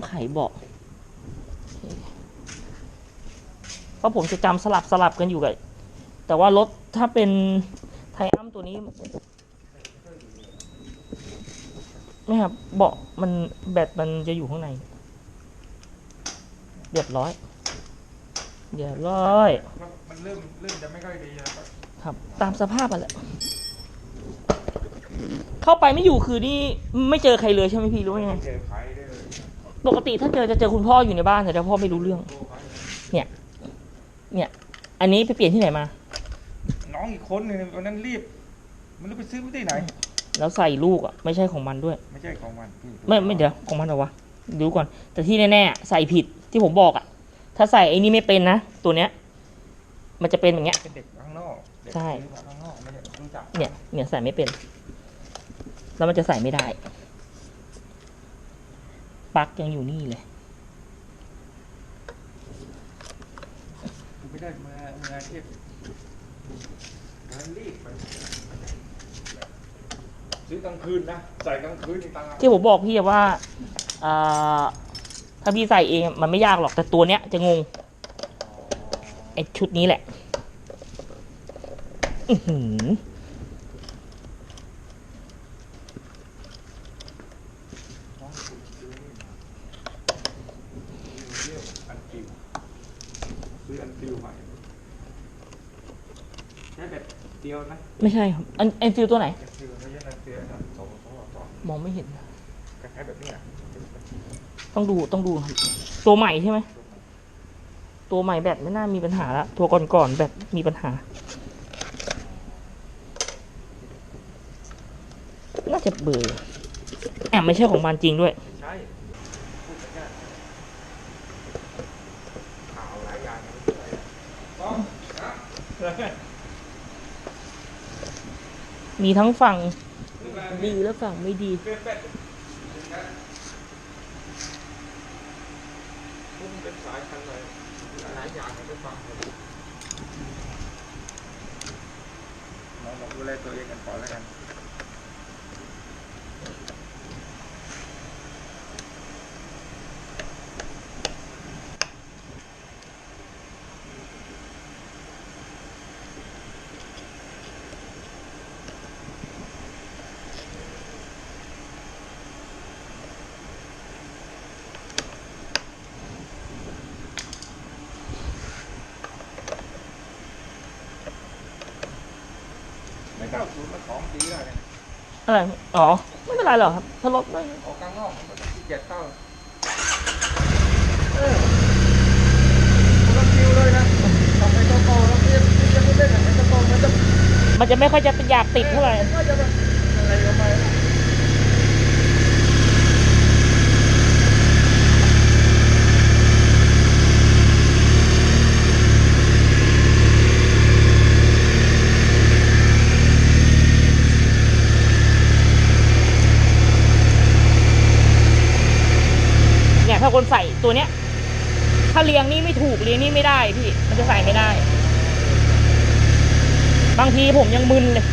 องไขเบาะเพราะผมจะจำสลับสลับกันอยู่กับแต่ว่ารถถ้าเป็นไทอัมตัวนี้ไม่ครับเบาะมันแบตมันจะอยู่ข้างในเรียบร้อยเรียบร้อยมันเริ่มเริ่มจะไม่ค่อยดีแล้วครับ ตามสภาพอะแหละเข้าไปไม่อยู่คือนี่ไม่เจอใครเลยใช่ไหมพี่รู้ว่ายังไงเจอใครเล ปกติถ้าเจอจะเจอคุณพ่ออยู่ในบ้านแต่พ่อไม่รู้เรื่องโทรไปเนี่ย อันนี้ไปเปลี่ยนที่ไหนมา น้องอีกคนหนึงวันนั้นรีบ มันรู้ไปซื้อที่ไหน แล้วใส่ลูกอะไม่ใช่ของมันด้วย ไม่ใช่ของมันพี่ไม่ไม่เดี๋ยวของมันเหรอวะดูก่อน แต่ที่แน่ๆใส่ผิดที่ผมบอกอะ ถ้าใส่ไอ้นี่ไม่เป็นนะตัวเนี้ย มันจะเป็นอย่างเงี้ยเป็นเด็กข้างนอกเด็กใช่ซื้อมาข้างนอกไม่ได้รู้จักเนี่ยเนี่ยใส่ไม่เป็น แล้วมันจะใส่ไม่ได้ ปลั๊กยังอยู่นี่เลยไม่ได้มือมืออาชีพมันรีบไปซื้อกลางคืนนะ ใส่กลางคืนนี่ตังค์ที่ผมบอกพี่อะว่าอ่าถ้าพี่ใส่เองมันไม่ยากหรอกแต่ตัวเนี้ยจะงงไอชุดนี้แหละ อือหือ อันติวซื้ออันติวใหม่ใช้แบบเดียวนะไม่ใช่ครับอันอันฟิลตัวไหน อันติวไม่ใช่อันเดียวนะสองสองสองมองไม่เห็น คล้ายๆแบบนี้ยต้องดูต้องดูครับตัวใหม่ใช่ไหม ตัวใหม่แบตไม่น่ามีปัญหาละตัวก่อนๆแบตมีปัญหา น่าจะเบอร์ แอบไม่ใช่ของมันจริงด้วย ใช่พูดกันง่ยข่าวหลายอย่างนะต้องนะมีทั้งฝั่งดีและฝั่งไม่ดี เป็นเป็ดพุ่งเป็นสายพันธุ์เลยหลายอย่างไปฟังน้องๆดูแลตัวเองกันก่อนแล้วกัน ศูนย์มาสองปีแล้วเนี่ยอะไรอ๋อ ไม่เป็นไรหรอกครับถ้ารถไม่ออกกลางนอกมันก็ขี้เกียจเข้าเออมันละคิวเลยนะทำไปโตๆแล้วเรียกเรียกเล่นๆไปโตๆมันจะมันจะไม่ค่อยจะเป็นอยากติดเท่าไหร่ ก็จะแบบอะไรก็ไป ถ้าคนใส่ตัวเนี้ย ถ้าเลี้ยงนี่ไม่ถูกเลี้ยงนี่ไม่ได้พี่ มันจะใส่ไม่ได้ บางทีผมยังมึนเลย